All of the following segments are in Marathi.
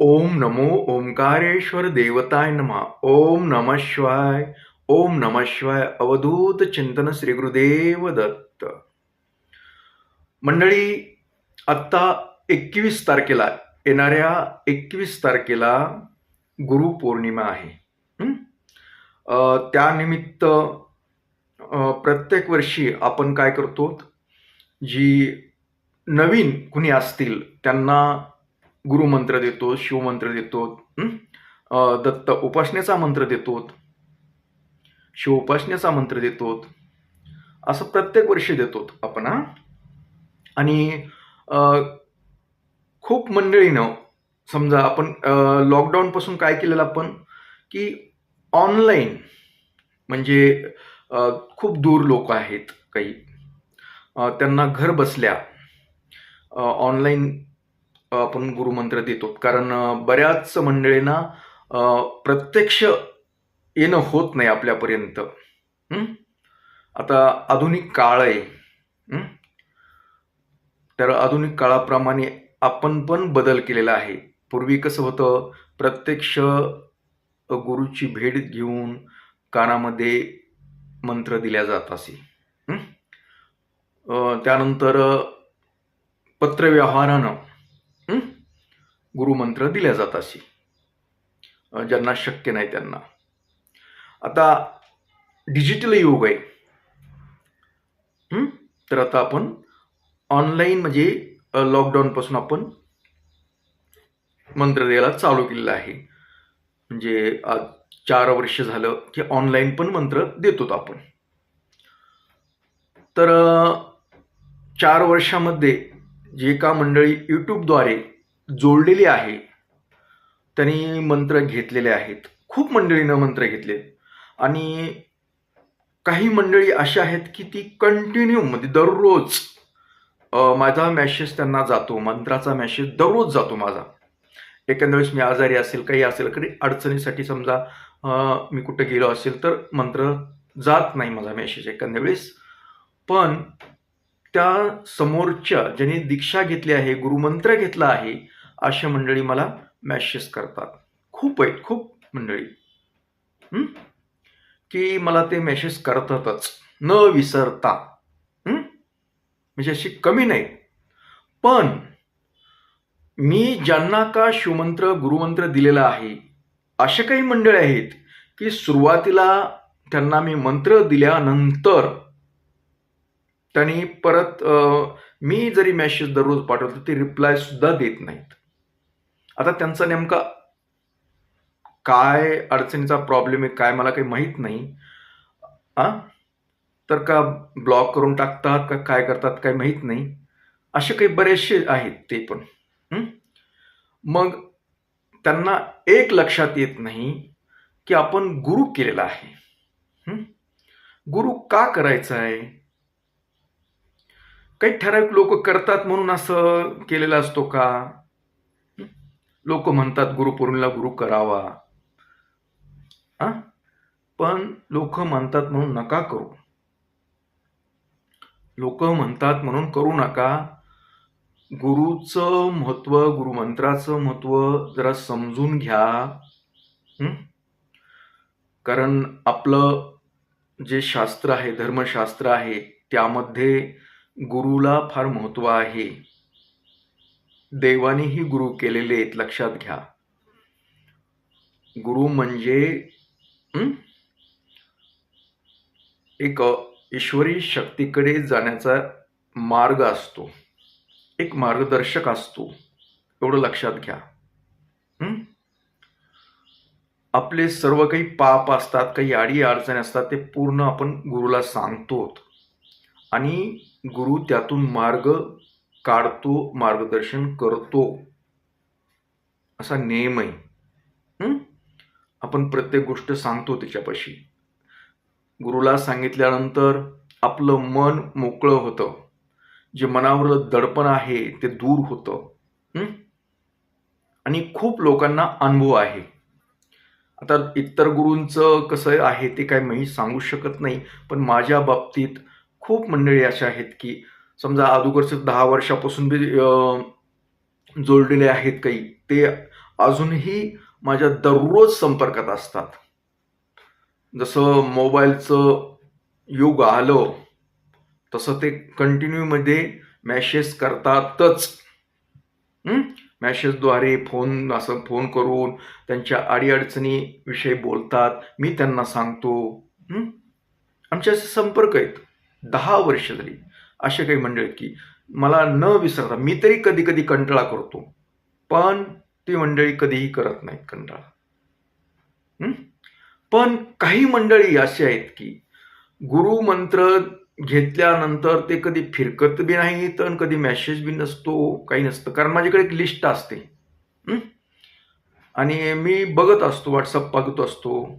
ओम नमो ओंकारेश्वर देवताय नमः। ओम नम शिवाय ओम नम शिवाय अवधूत चिंतन श्री गुरुदेव दत्त। मंडळी आत्ता एकवीस तारखेला येणाऱ्या एकवीस तारखेला गुरुपौर्णिमा आहे. त्यानिमित्त प्रत्येक वर्षी आपण काय करतो? जी नवीन कुणी असतील त्यांना गुरुमंत्र देतो शिवमंत्र देतो दत्त उपासनेचा मंत्र देतो शिव उपासनेचा मंत्र देतो असं प्रत्येक वर्षी देतो आपण आणि खूप मंडळीनं समजा आपण लॉकडाऊन पासून काय केलेलं आपण की ऑनलाईन म्हणजे खूप दूर लोक आहेत काही त्यांना घर बसल्या ऑनलाईन आपण गुरुमंत्र देतो. कारण बऱ्याच मंडळींना प्रत्यक्ष येणं होत नाही आपल्यापर्यंत. आता आधुनिक काळ आहे. तर आधुनिक काळाप्रमाणे आपण पण बदल केलेला आहे. पूर्वी कसं होतं प्रत्यक्ष गुरुची भेट घेऊन कानामध्ये मंत्र दिल्या जात असे. त्यानंतर पत्रव्यवहारानं गुरुमंत्र दिल्या जात असे. ज्यांना शक्य नाही त्यांना. आता डिजिटल युग आहे. तर आता आपण ऑनलाईन म्हणजे लॉकडाऊनपासून आपण मंत्र द्यायला चालू केलेलं आहे. म्हणजे आज चार वर्ष झालं की ऑनलाईन पण मंत्र देतो आपण. तर चार वर्षामध्ये जे का मंडळी यूट्यूबद्वारे जोडलेली आहे. त्यांनी मंत्र घेतलेले आहेत. खूप मंडळीनं मंत्र घेतले. आणि काही मंडळी अशा आहेत की ती कंटिन्यू म्हणजे दररोज माझा मॅसेज त्यांना जातो. मंत्राचा मॅसेज दररोज जातो माझा. एखाद्या वेळेस मी आजारी असेल काही असेल कधी अडचणीसाठी समजा मी कुठं गेलो असेल तर मंत्र जात नाही माझा मेसेज एखाद्या वेळेस पण त्या समोरच्या ज्यांनी दीक्षा घेतली आहे गुरुमंत्र घेतला आहे अशा मंडळी मला मॅसेज करतात. खूप आहेत खूप मंडळी. की मला ते मेसेज करतातच. न विसरता. म्हणजे अशी कमी नाही. पण मी ज्यांना का शिवमंत्र गुरुमंत्र दिलेला आहे असे काही मंडळी आहेत की सुरुवातीला त्यांना मी मंत्र दिल्यानंतर त्यांनी परत मी जरी मेसेज दररोज पाठवतो ते रिप्लाय सुद्धा देत नाहीत. आता त्यांचा नेमका काय अडचणीचा प्रॉब्लेम आहे काय मला काही माहीत नाही. आ? तर का ब्लॉक करून टाकतात का काय करतात काय माहीत नाही. असे काही बरेचसे आहेत ते पण. मग त्यांना एक लक्षात येत नाही की आपण गुरु केलेला आहे. गुरु का करायचा आहे? काही ठराविक लोक करतात म्हणून असं केलेलं असतो का? लोक म्हणतात गुरुपौर्णिमेला गुरु करावा. आ? पण लोक म्हणतात म्हणून नका करू. लोक म्हणतात म्हणून करू नका. गुरुचं महत्त्व गुरुमंत्राचं महत्त्व जरा समजून घ्या. कारण आपलं जे शास्त्र आहे धर्मशास्त्र आहे त्यामध्ये गुरुला फार महत्त्व आहे. देवानेही गुरु केलेले आहेत लक्षात घ्या. गुरु म्हणजे एक ईश्वरी शक्तीकडे जाण्याचा मार्ग असतो. एक मार्गदर्शक असतो. एवढं लक्षात घ्या. आपले सर्व काही पाप असतात काही अडी अडचणी असतात ते पूर्ण आपण गुरुला सांगतो आणि गुरु त्यातून मार्ग काढतो मार्गदर्शन करतो. असा नियम आहे आपण प्रत्येक गोष्ट सांगतो त्याच्यापाशी. गुरुला सांगितल्यानंतर आपलं मन मोकळं होतं. जे मनावर दडपण आहे ते दूर होतं. आणि खूप लोकांना अनुभव आहे. आता इतर गुरूंचं कसं आहे ते काय मी सांगू शकत नाही पण माझ्या बाबतीत खूप मंडळी अशा आहेत की समजा अगोदरचे दहा वर्षापासून बी जोडलेले आहेत काही ते अजूनही माझ्या दररोज संपर्कात असतात. जसं मोबाईलचं युग आलं तसं ते कंटिन्यूमध्ये मॅसेज करतातच. मॅसेजद्वारे फोन असं फोन करून त्यांच्या अडीअडचणीविषयी बोलतात. मी त्यांना सांगतो. आमचे असे संपर्क आहेत. दहा वर्ष झाली असे काही मंडळी की मला न विसरता मी तरी कधी कधी कंटाळा करतो पण ती मंडळी कधीही करत नाहीत कंटाळा. पण काही मंडळी अशी आहेत की गुरुमंत्र घेतल्यानंतर ते कधी फिरकत बी नाही तर कधी मेसेज बी नसतो काही नसतं. कारण माझ्याकडे एक लिस्ट असते. आणि मी बघत असतो व्हॉट्सअप बघत असतो.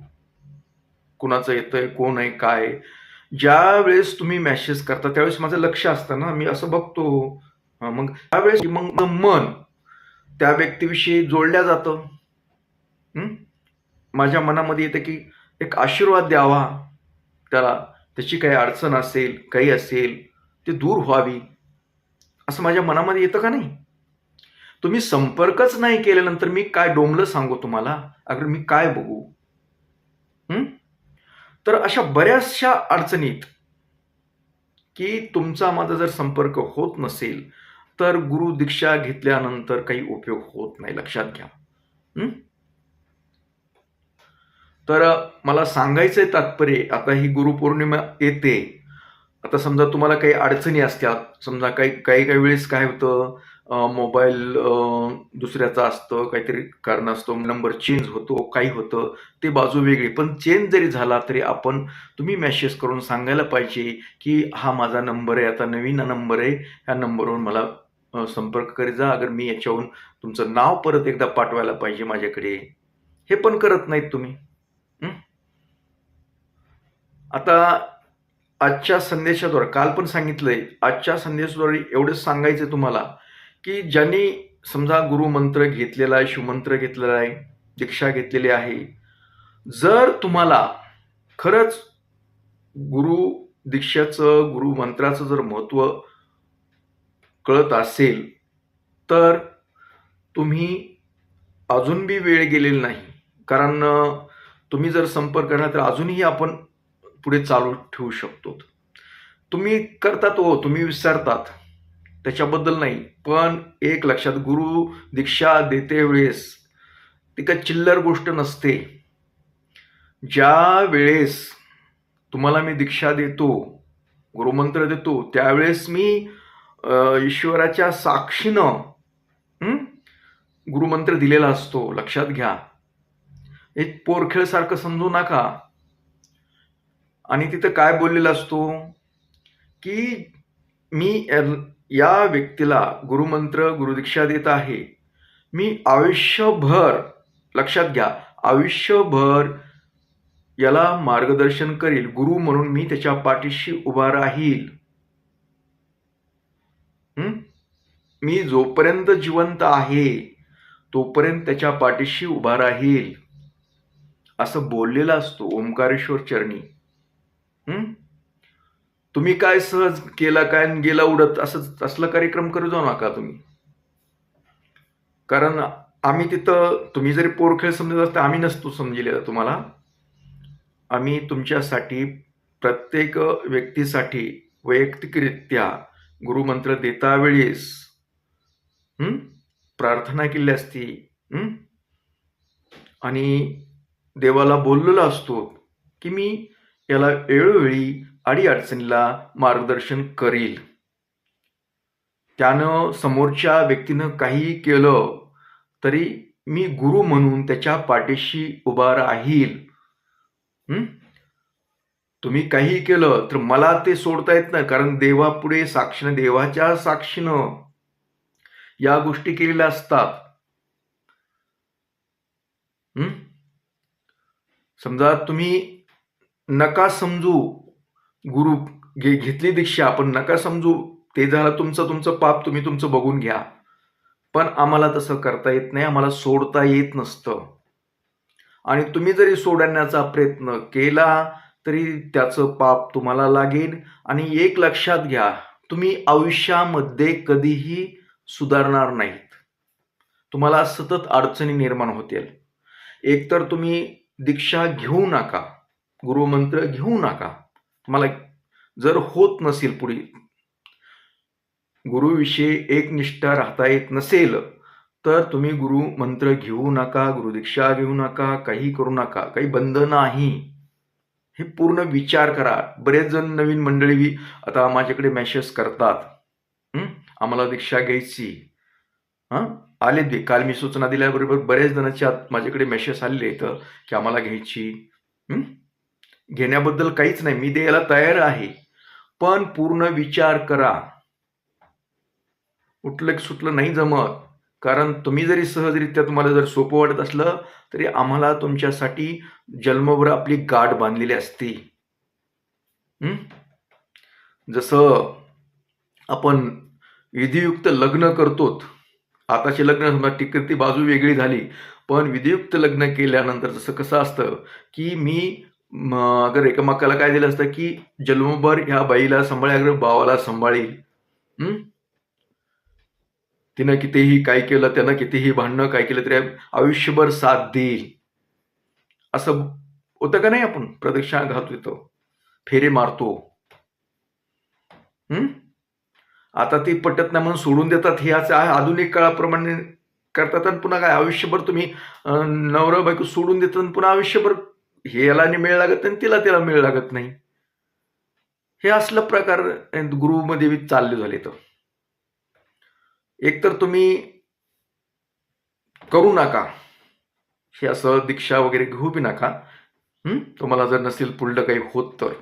कुणाचं येतंय कोण आहे काय? ज्या वेळेस तुम्ही मॅसेज करता त्यावेळेस माझं लक्ष असतं ना. मी असं बघतो. मग त्यावेळेस मग मन त्या व्यक्तीविषयी जोडल्या जातं. माझ्या मनामध्ये येतं की एक आशीर्वाद द्यावा. त्याला त्याची काही अडचण असेल काही असेल ते दूर व्हावी. असं माझ्या मनामध्ये येतं का नाही? तुम्ही संपर्कच नाही केल्यानंतर मी काय डोंबलं सांगू तुम्हाला? अगर मी काय बघू? तर अशा बऱ्याचशा अडचणीत की तुमचा माझा जर संपर्क होत नसेल तर गुरु दीक्षा घेतल्यानंतर काही उपयोग होत नाही. लक्षात घ्या. तर मला सांगायचंय तात्पर्य आता ही गुरुपौर्णिमा येते. आता समजा तुम्हाला काही अडचणी असतात समजा काही काही काही वेळेस काय होतं मोबाईल दुसऱ्याचा असतं काहीतरी कारण असतो नंबर चेंज होतो काही होतं ते बाजू वेगळी. पण चेंज जरी झाला तरी आपण तुम्ही मेसेज करून सांगायला पाहिजे की हा माझा नंबर आहे आता नवीन नंबर आहे ह्या नंबरवर मला संपर्क करीत जा. अगर मी याच्याहून तुमचं नाव परत एकदा पाठवायला पाहिजे माझ्याकडे हे पण करत नाहीत तुम्ही. आता आजच्या संदेशाद्वारे काल पण सांगितलंय आजच्या संदेशाद्वारे एवढंच सांगायचं तुम्हाला की ज्यांनी समजा गुरुमंत्र घेतलेला आहे शिवमंत्र घेतलेला आहे दीक्षा घेतलेली आहे जर तुम्हाला खरंच गुरु दीक्षेचं गुरुमंत्राचं जर महत्त्व कळत असेल तर तुम्ही अजून बी वेळ गेलेली नाही. कारण तुम्ही जर संपर्क करणार तर अजूनही आपण पुढे चालू ठेवू शकतो. तुम्ही करतात हो तुम्ही विसरतात. त्याच्याबद्दल नाही पण एक लक्षात गुरु दीक्षा देते वेळेस. ती काय चिल्लर गोष्ट नसते. ज्या वेळेस तुम्हाला मी दीक्षा देतो गुरुमंत्र देतो त्यावेळेस मी ईश्वराच्या साक्षीनं गुरुमंत्र दिलेला असतो. लक्षात घ्या. एक पोरखेळसारखं समजू नका. आणि तिथं काय बोललेला असतो? की मी या- व्यक्तीला गुरुमंत्र गुरुदीक्षा देत आहे. मी आयुष्यभर लक्षात घ्या आयुष्यभर याला मार्गदर्शन करील गुरु म्हणून मी त्याच्या पाठीशी उभा राहील. मी जोपर्यंत जिवंत आहे तोपर्यंत त्याच्या पाठीशी उभा राहील. असं बोललेला असतो ओंकारेश्वर चरणी. तुम्ही काय सहज केला काय आणि गेला उडत असं असला कार्यक्रम करू जाऊ नका तुम्ही. कारण आम्ही तिथं तुम्ही जरी पोरखेळ समजत असता आम्ही नसतो समजलेला तुम्हाला. आम्ही तुमच्यासाठी प्रत्येक व्यक्तीसाठी वैयक्तिकरित्या गुरुमंत्र देता वेळेस प्रार्थना केली असती आणि देवाला बोललेलो असतो की मी याला वेळोवेळी अडीअडचणीला मार्गदर्शन करील. त्यानं समोरच्या व्यक्तीनं काही केलं तरी मी गुरु म्हणून त्याच्या पाठीशी उभा राहील. तुम्ही काही केलं तर मला ते सोडता येत नाही कारण देवापुढे साक्षीनं देवाच्या साक्षीनं या गोष्टी केलेल्या असतात. समजा तुम्ही नका समजू गुरु घे घेतली दीक्षा आपण नका समजू. ते झालं तुमचं तुमचं पाप तुम्ही तुमचं बघून घ्या. पण आम्हाला तसं करता येत नाही आम्हाला सोडता येत नसतं. आणि तुम्ही जरी सोडण्याचा प्रयत्न केला तरी त्याचं पाप तुम्हाला लागेल. आणि एक लक्षात घ्या तुम्ही आयुष्यामध्ये कधीही सुधारणार नाहीत. तुम्हाला सतत अडचणी निर्माण होतील. एकतर तुम्ही दीक्षा घेऊ नका गुरुमंत्र घेऊ नका. तुम्हाला जर होत नसेल पुढे गुरुविषयी एकनिष्ठा राहता येत नसेल तर तुम्ही गुरु मंत्र घेऊ नका गुरुदीक्षा घेऊ नका काही करू नका काही बंद नाही. हे पूर्ण विचार करा. बरेच जण नवीन मंडळी बी आता माझ्याकडे मेसेज करतात. आम्हाला दीक्षा घ्यायची. हां? आले दे काल मी सूचना दिल्याबरोबर बरेच जणांच्या आत माझ्याकडे मेसेज आलेले आहेत की आम्हाला घ्यायची. घेण्याबद्दल काहीच नाही. मी द्यायला तयार आहे. पण पूर्ण विचार करा. उठलं की सुटलं नाही जमत. कारण तुम्ही जरी सहजरित्या तुम्हाला जर सोपं वाटत असलं तरी आम्हाला तुमच्यासाठी जन्मभर आपली गाठ बांधलेली असते. जसं आपण विधियुक्त लग्न करतो आताचे लग्न समजा टिकती बाजू वेगळी झाली. पण विधियुक्त लग्न केल्यानंतर जसं कसं असतं की मी अगर एकमेकाला काय दिलं असतं की जन्मभर ह्या बाईला सांभाळी अगर भावाला सांभाळील तिनं कितीही काय केलं त्यानं कितीही भांडणं काय केलं तरी आयुष्यभर साथ देईल. असं होतं का नाही आपण? प्रदक्षिणा घालतो येतो फेरे मारतो. हम्म? आता ती पटत नाही म्हणून सोडून देतात. हे असं आधुनिक काळाप्रमाणे करतात आणि पुन्हा काय? आयुष्यभर तुम्ही नवरा बायको सोडून देतात आणि पुन्हा आयुष्यभर हे याला मेळ लागत आणि तिला तिला मेळ लागत नाही. हे असलं प्रकार गुरुमध्ये चालले झाले तर. एकतर तुम्ही करू नका. हे असं दीक्षा वगैरे घेऊ बी नका. तुम्हाला जर नसेल पुढलं काही होत तर.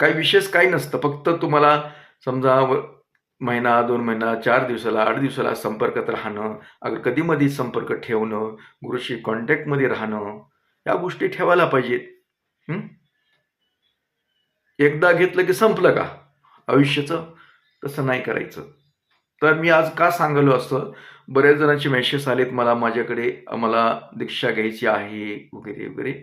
काही विशेष काही नसतं. फक्त तुम्हाला समजा महिना दोन महिना चार दिवसाला आठ दिवसाला संपर्कात राहणं अगर कधीमध्ये संपर्क ठेवणं गुरुशी कॉन्टॅक्टमध्ये राहणं या गोष्टी ठेवायला पाहिजेत. एकदा घेतलं की संपलं का? आयुष्याचं? तसं नाही करायचं. तर मी आज का सांगलो असं बऱ्याच जणांचे मेसेज आलेत मला माझ्याकडे मला दीक्षा घ्यायची आहे वगैरे वगैरे.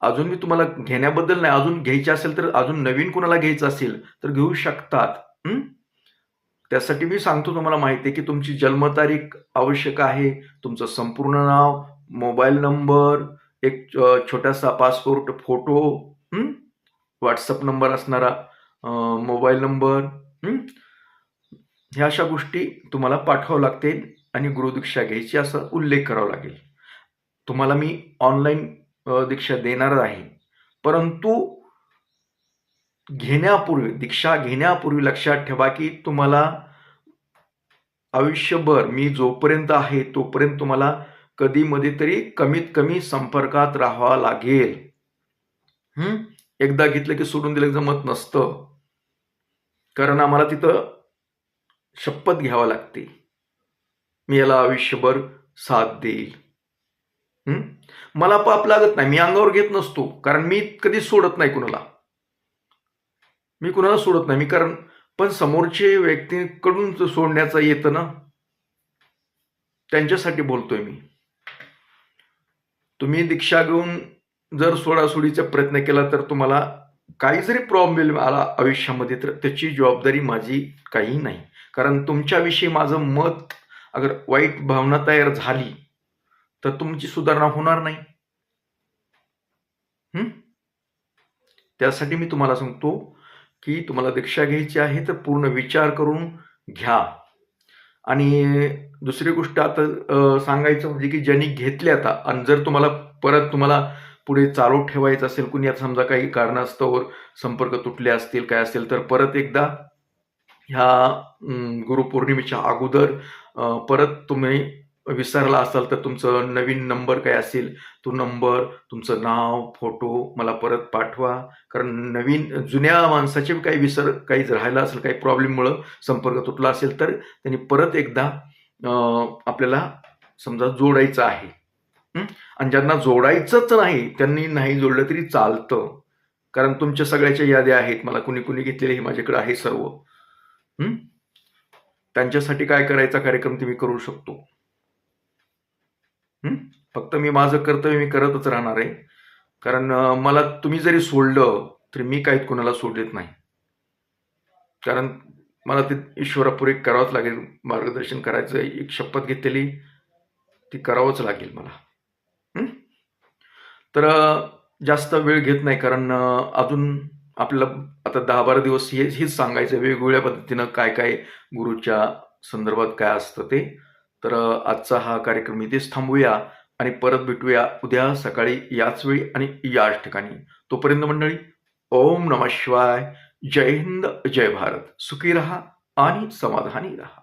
अजून मी तुम्हाला घेण्याबद्दल नाही अजून घ्यायची असेल तर अजून नवीन कोणाला घ्यायचं असेल तर घेऊ शकतात. त्यासाठी मी सांगतो तुम्हाला माहिती आहे की तुमची जन्मतारीख आवश्यक आहे. तुमचं संपूर्ण नाव मोबाईल नंबर एक छोटासा पासपोर्ट फोटो व्हॉट्सअप नंबर असणारा मोबाईल नंबर ह्या अशा गोष्टी तुम्हाला पाठवावं लागतील आणि गुरुदीक्षा घ्यायची असं उल्लेख करावा लागेल. तुम्हाला मी ऑनलाईन दीक्षा देणार आहे. परंतु घेण्यापूर्वी दीक्षा घेण्यापूर्वी लक्षात ठेवा की तुम्हाला आयुष्यभर मी जोपर्यंत आहे तोपर्यंत तुम्हाला कधी मध्ये तरी कमीत कमी संपर्कात राहावा लागेल. हम्म एकदा घेतलं की सोडून दिलं जमत नसतं. कारण आम्हाला तिथं शपथ घ्यावं लागते. मी याला आयुष्यभर साथ देईल. मला पाप लागत नाही. मी अंगावर घेत नसतो. कारण मी कधी सोडत नाही कुणाला. मी कुणाला सोडत नाही. मी कारण पण समोरचे व्यक्तीकडून सोडण्याचा सोडण्याचं येतं ना? त्यांच्यासाठी बोलतोय मी. तुम्ही दीक्षा घेऊन जर सोडासोडीचा प्रयत्न केला तर तुम्हाला काही जरी प्रॉब्लेम आला आयुष्यामध्ये तर त्याची जबाबदारी माझी काही नाही. कारण तुमच्याविषयी माझं मत अगर वाईट भावना तयार झाली तर तुमची सुधारणा होणार नाही. त्यासाठी मी तुम्हाला सांगतो की तुम्हाला दीक्षा घ्यायची आहे तर पूर्ण विचार करून घ्या. आणि दुसरी गोष्ट आता सांगायचं म्हणजे की ज्यांनी घेतली आता आणि जर तुम्हाला परत तुम्हाला पुढे चालू ठेवायचं असेल कुणी आता समजा काही कारणास्तव संपर्क तुटले असतील काय असेल तर परत एकदा ह्या गुरुपौर्णिमेच्या अगोदर परत तुम्ही विसरला असाल तर तुमचं नवीन नंबर काय असेल तो नंबर तुमचं नाव फोटो मला परत पाठवा. कारण नवीन जुन्या माणसाचे काही विसर काही राहिला असेल काही प्रॉब्लेममुळं संपर्क तुटला असेल तर त्यांनी परत एकदा आपल्याला समजा जोडायचं आहे. आणि ज्यांना जोडायचंच नाही त्यांनी नाही जोडलं तरी चालतं. कारण तुमच्या सगळ्याच्या याद्या आहेत मला कुणी कुणी घेतलेले हे माझ्याकडे आहे सर्व. त्यांच्यासाठी काय करायचा कार्यक्रम तुम्ही करू शकतो. फक्त मी माझं कर्तव्य मी करतच राहणार आहे. कारण मला तुम्ही जरी सोडलं तरी मी काहीच कोणाला सोडलेत नाही. कारण मला ते ईश्वरापुरे करावंच लागेल मार्गदर्शन करायचं एक शपथ घेतलेली ती करावंच लागेल मला. तर जास्त वेळ घेत नाही कारण अजून आपल्याला आता दहा बारा दिवस हे हेच सांगायचं आहे, वेगवेगळ्या पद्धतीनं काय काय गुरुच्या संदर्भात काय असतं ते. तर आजचा हा कार्यक्रम इथेच थांबूया आणि परत भेटूया उद्या सकाळी याच वेळी आणि याच ठिकाणी. तोपर्यंत मंडळी ओम नम शिवाय. जय हिंद जय भारत. सुखी रहा आणि समाधानी रहा.